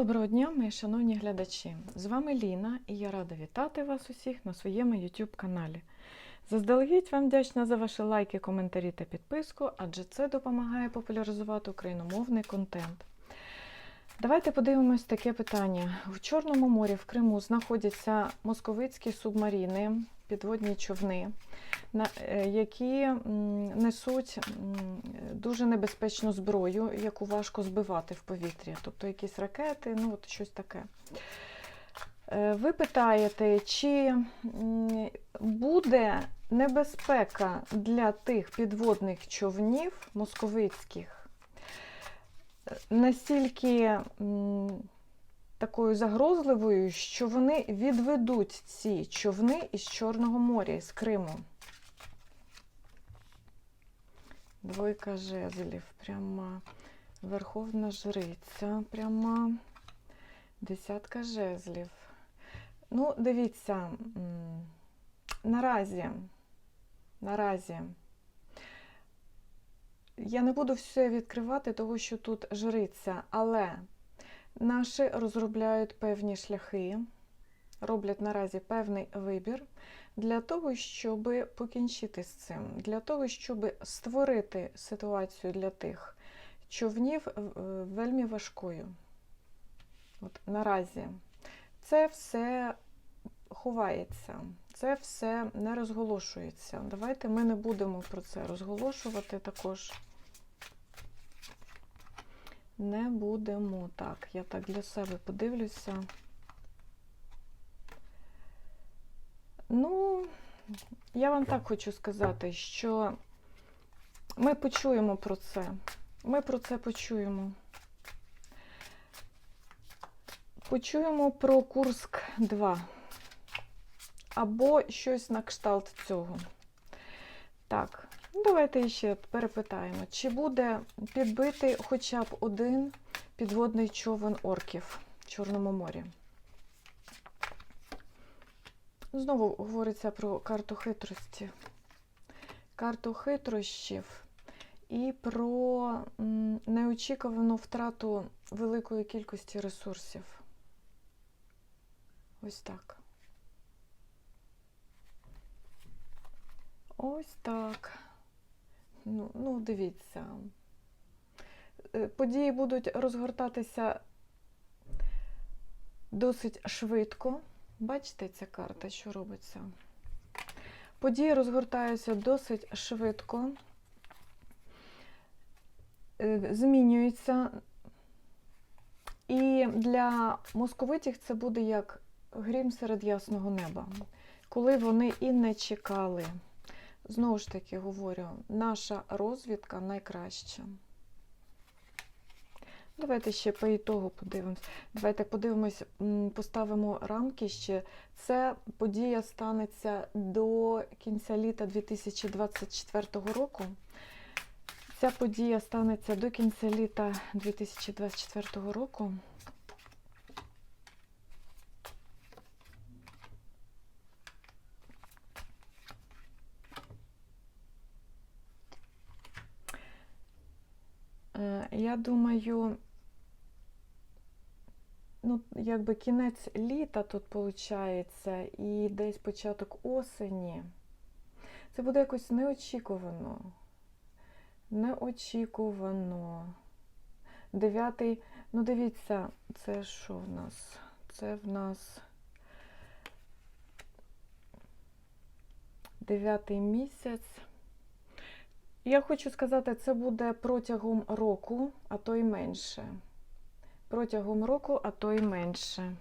Доброго дня, мої шановні глядачі! З вами Ліна і я рада вітати вас усіх на своєму YouTube каналі. Заздалегідь вам вдячна за ваші лайки, коментарі та підписку, адже це допомагає популяризувати україномовний контент. Давайте подивимось таке питання. В Чорному морі в Криму знаходяться московицькі субмаріни, підводні човни, е, які несуть дуже небезпечну зброю, яку важко збивати в повітрі, тобто якісь ракети, ну от щось таке. Е, Ви питаєте, чи буде небезпека для тих підводних човнів московицьких е, настільки такою загрозливою, що вони відведуть ці човни із Чорного моря, з Криму? Двойка жезлів, прямо верховна жриця, прямо десятка жезлів. Ну, дивіться, наразі, наразі, я не буду все відкривати, тому що тут жриця, але наші розробляють певні шляхи, роблять наразі певний вибір для того, щоб покінчити з цим, для того, щоб створити ситуацію для тих човнів е, вельми важкою. От наразі це все ховається, це все не розголошується. Давайте ми не будемо про це розголошувати також. Не будемо. Так, я так для себе подивлюся. Ну, я вам так хочу сказати, що ми почуємо про це. Ми про це почуємо. Почуємо про Курск 2. Або щось на кшталт цього. Так, давайте ще перепитаємо, чи буде підбитий хоча б один підводний човен орків в Чорному морі. Знову говориться про карту хитрості. Карту хитрощів і про неочікувану втрату великої кількості ресурсів. Ось так. Ось так. Ну, ну дивіться. Е, Події будуть розгортатися досить швидко. Бачите, ця карта, що робиться? Події розгортаються досить швидко, е, змінюються. І для московитів це буде як грім серед ясного неба, коли вони і не чекали. Знову ж таки говорю, наша розвідка найкраща. Давайте ще по ітогу подивимось. Давайте подивимось, поставимо рамки ще. Це подія станеться до кінця літа 2024 року. Ця подія станеться до кінця літа 2024 року. Е, Я думаю, ну, якби кінець літа тут виходить, і десь початок осені. Це буде якось неочікувано. Неочікувано. Дев'ятий, ну дивіться, це що в нас? Це в нас дев'ятий місяць. Я хочу сказати, це буде протягом року, а то й менше. Протягом року, а то й менше.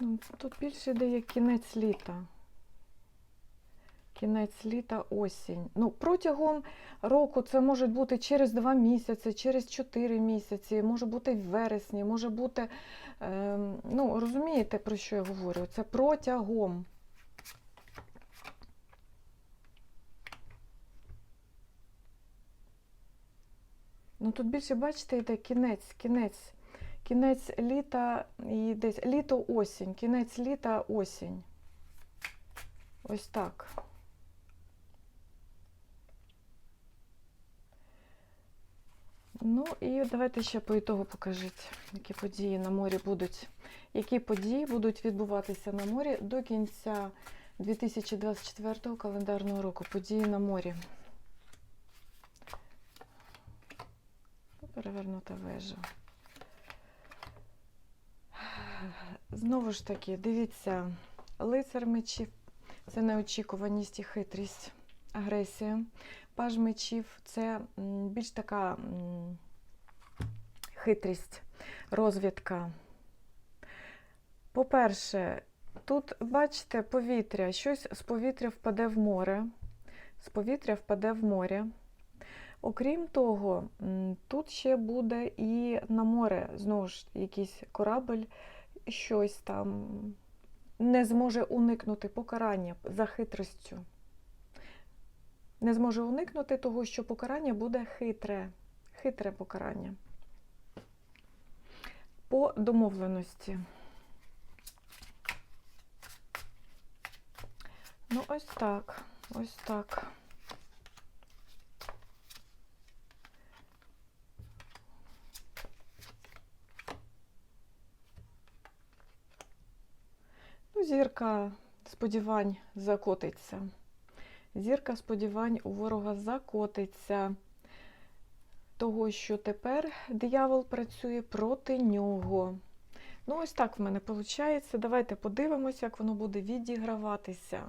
Ну, Тут більше йде як кінець літа. Кінець літа, осінь. Ну, протягом року це може бути через два місяці, через чотири місяці, може бути в вересні, може бути. Е, ну, розумієте, про що я говорю? Це протягом. Ну, тут більше, бачите, йде кінець, кінець. Кінець літа і десь літо осінь, кінець літа осінь. Ось так. Ну і давайте ще по ітогу покажіть, які події на морі будуть. Які події будуть відбуватися на морі до кінця 2024 календарного року. Події на морі. Перевернута вежа. Знову ж таки, дивіться, лицар мечів це неочікуваність і хитрість, агресія. Паж мечів це більш така хитрість, розвідка. По-перше, тут, бачите, повітря, щось з повітря впаде в море. З повітря впаде в море. Окрім того, тут ще буде і на море, знову ж, якийсь корабль, щось там не зможе уникнути покарання за хитростю. Не зможе уникнути того, що покарання буде хитре, хитре покарання. По домовленості. Ну, ось так, ось так. Ну, зірка сподівань закотиться. Зірка сподівань у ворога закотиться. Того, що тепер диявол працює проти нього. Ну, ось так в мене виходить. Давайте подивимося, як воно буде відіграватися.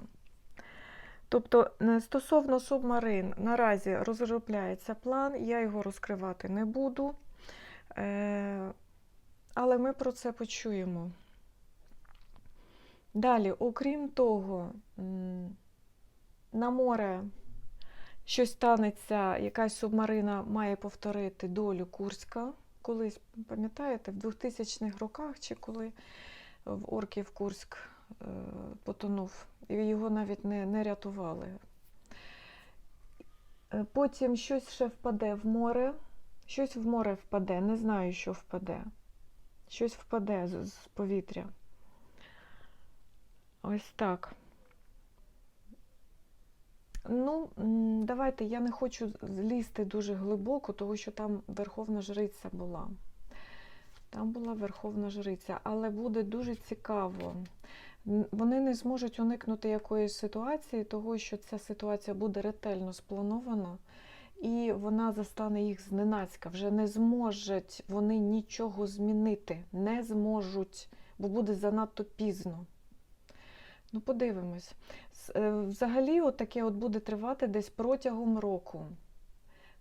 Тобто, стосовно субмарин, наразі розробляється план, я його розкривати не буду. Е, Але ми про це почуємо. Далі, окрім того, на море щось станеться, якась субмарина має повторити долю Курська. Колись, пам'ятаєте, в 2000-х роках чи коли в Орків Курськ е, потонув, і його навіть не, не рятували. Е, Потім щось ще впаде в море, щось в море впаде, не знаю, що впаде. Щось впаде з, з повітря. Ось так. Ну, давайте я не хочу злізти дуже глибоко, тому що там Верховна Жриця була. Там була Верховна Жриця, але буде дуже цікаво. Вони не зможуть уникнути якоїсь ситуації, того що ця ситуація буде ретельно спланована, і вона застане їх зненацька. Вже не зможуть вони нічого змінити, не зможуть, бо буде занадто пізно. Ну, подивимось. Е, Взагалі, от таке от буде тривати десь протягом року.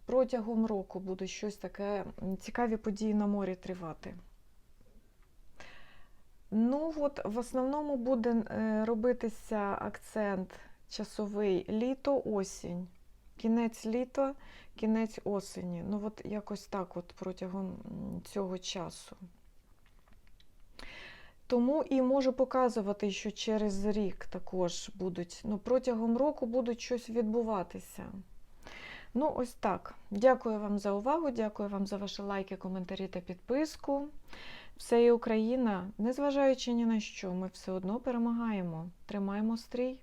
Протягом року буде щось таке, цікаві події на морі тривати. Ну, от в основному буде е, робитися акцент часовий літо-осінь. Кінець літа, кінець осені. Ну, от якось так, от протягом цього часу. Тому і можу показувати, що через рік також будуть, ну, протягом року будуть щось відбуватися. Ну, ось так. Дякую вам за увагу, дякую вам за ваші лайки, коментарі та підписку. Все є Україна, незважаючи ні на що, ми все одно перемагаємо. Тримаємо стрій.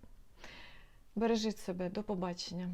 Бережіть себе, до побачення.